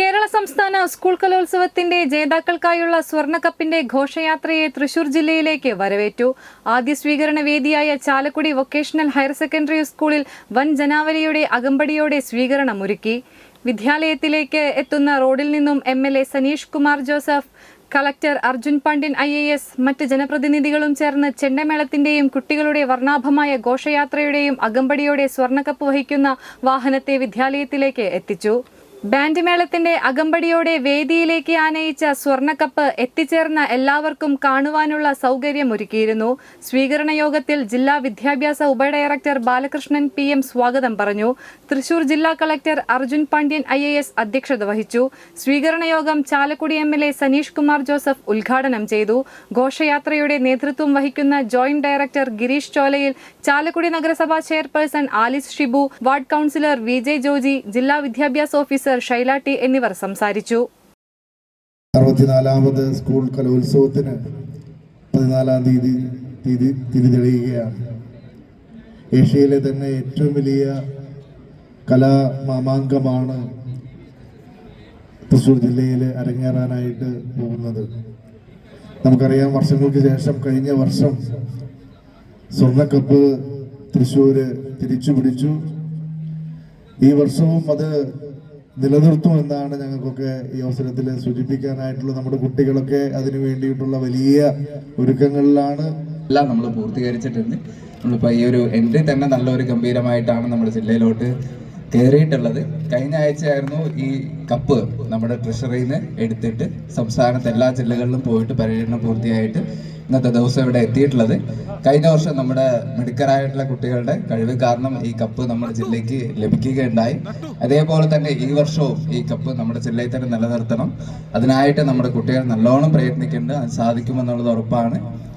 കേരള സംസ്ഥാന സ്കൂൾ കലോത്സവത്തിന്റെ ജേതാക്കൾക്കായുള്ള സ്വർണക്കപ്പിന്റെ ഘോഷയാത്രയെ തൃശൂർ ജില്ലയിലേക്ക് വരവേറ്റു. ആദ്യ സ്വീകരണ വേദിയായ ചാലക്കുടി വൊക്കേഷണൽ ഹയർ സെക്കൻഡറി സ്കൂളിൽ വൻ ജനാവലിയുടെ അകമ്പടിയോടെ സ്വീകരണമൊരുക്കി. വിദ്യാലയത്തിലേക്ക് എത്തുന്ന റോഡിൽ നിന്നും M L A Saneesh Kumar Joseph collector Arjun Pandian I A S മറ്റ് ജനപ്രതിനിധികളും ചേർന്ന് ചെണ്ടമേളത്തിന്റെയും കുട്ടികളുടെ വർണാഭമായ ഘോഷയാത്രയുടെയും അകമ്പടിയോടെ സ്വർണക്കപ്പ് വഹിക്കുന്ന വാഹനത്തെ വിദ്യാലയത്തിലേക്ക് എത്തിച്ചു. ബാൻഡ് മേളത്തിന്റെ അകമ്പടിയോടെ വേദിയിലേക്ക് ആനയിച്ച സ്വർണക്കപ്പ് എത്തിച്ചേർന്ന എല്ലാവർക്കും കാണുവാനുള്ള സൗകര്യമൊരുക്കിയിരുന്നു. സ്വീകരണ യോഗത്തിൽ ജില്ലാ വിദ്യാഭ്യാസ ഉപഡയറക്ടർ ബാലകൃഷ്ണൻ പി എം സ്വാഗതം പറഞ്ഞു. തൃശൂർ ജില്ലാ കളക്ടർ അർജുൻ പാണ്ഡ്യൻ ഐ അധ്യക്ഷത വഹിച്ചു. സ്വീകരണ യോഗം Chalakudy M L A Saneesh Kumar Joseph ഉദ്ഘാടനം ചെയ്തു. ഘോഷയാത്രയുടെ നേതൃത്വം വഹിക്കുന്ന ജോയിന്റ് ഡയറക്ടർ ഗിരീഷ് ചോലയിൽ ചാലക്കുടി നഗരസഭാ chairperson Alice Shibu ward councillor V Joji ജില്ലാ വിദ്യാഭ്യാസ ഓഫീസർ ഷൈല ടി എന്നിവർ സംസാരിച്ചു. അറുപത്തിനാലാമത് സ്കൂൾ കലോത്സവത്തിന് പതിനാലാം തീയതി തീയതി തിരി തെളിയുകയാണ് ഏഷ്യയിലെ തന്നെ ഏറ്റവും വലിയ കലാമാമാങ്കമാണ് തൃശ്ശൂർ ജില്ലയിൽ അരങ്ങേറാനായിട്ട് പോകുന്നത്. നമുക്കറിയാം വർഷങ്ങൾക്ക് ശേഷം കഴിഞ്ഞ വർഷം സ്വർണക്കപ്പ് തൃശ്ശൂർ തിരിച്ചു പിടിച്ചു ഈ വർഷവും അത് നിലനിർത്തുമെന്നാണ് ഞങ്ങൾക്കൊക്കെ ഈ അവസരത്തിൽ സൂചിപ്പിക്കാനായിട്ടുള്ള നമ്മുടെ കുട്ടികളൊക്കെ അതിനു വേണ്ടിയിട്ടുള്ള വലിയ ഒരുക്കങ്ങളിലാണ്. എല്ലാം നമ്മൾ പൂർത്തീകരിച്ചിട്ടുണ്ട്. നമ്മളിപ്പോൾ ഈ ഒരു എൻട്രി തന്നെ നല്ലൊരു ഗംഭീരമായിട്ടാണ് നമ്മുടെ ജില്ലയിലോട്ട് കയറിയിട്ടുള്ളത്. കഴിഞ്ഞ ആഴ്ചയായിരുന്നു ഈ കപ്പ് നമ്മുടെ ട്രഷറിയിൽ നിന്ന് എടുത്തിട്ട് സംസ്ഥാനത്ത് എല്ലാ ജില്ലകളിലും പോയിട്ട് പര്യടനം പൂർത്തിയായിട്ട് ഇന്നത്തെ ദിവസം ഇവിടെ എത്തിയിട്ടുള്ളത്. കഴിഞ്ഞ വർഷം നമ്മുടെ മിടുക്കരായിട്ടുള്ള കുട്ടികളുടെ കഴിവ് കാരണം ഈ കപ്പ് നമ്മുടെ ജില്ലയ്ക്ക് ലഭിക്കുകയുണ്ടായി. അതേപോലെ തന്നെ ഈ വർഷവും ഈ കപ്പ് നമ്മുടെ ജില്ലയിൽ തന്നെ നിലനിർത്തണം. അതിനായിട്ട് നമ്മുടെ കുട്ടികൾ നല്ലോണം പ്രയത്നിക്കുന്നുണ്ട് അത് സാധിക്കുമെന്നുള്ളത് ഉറപ്പാണ്.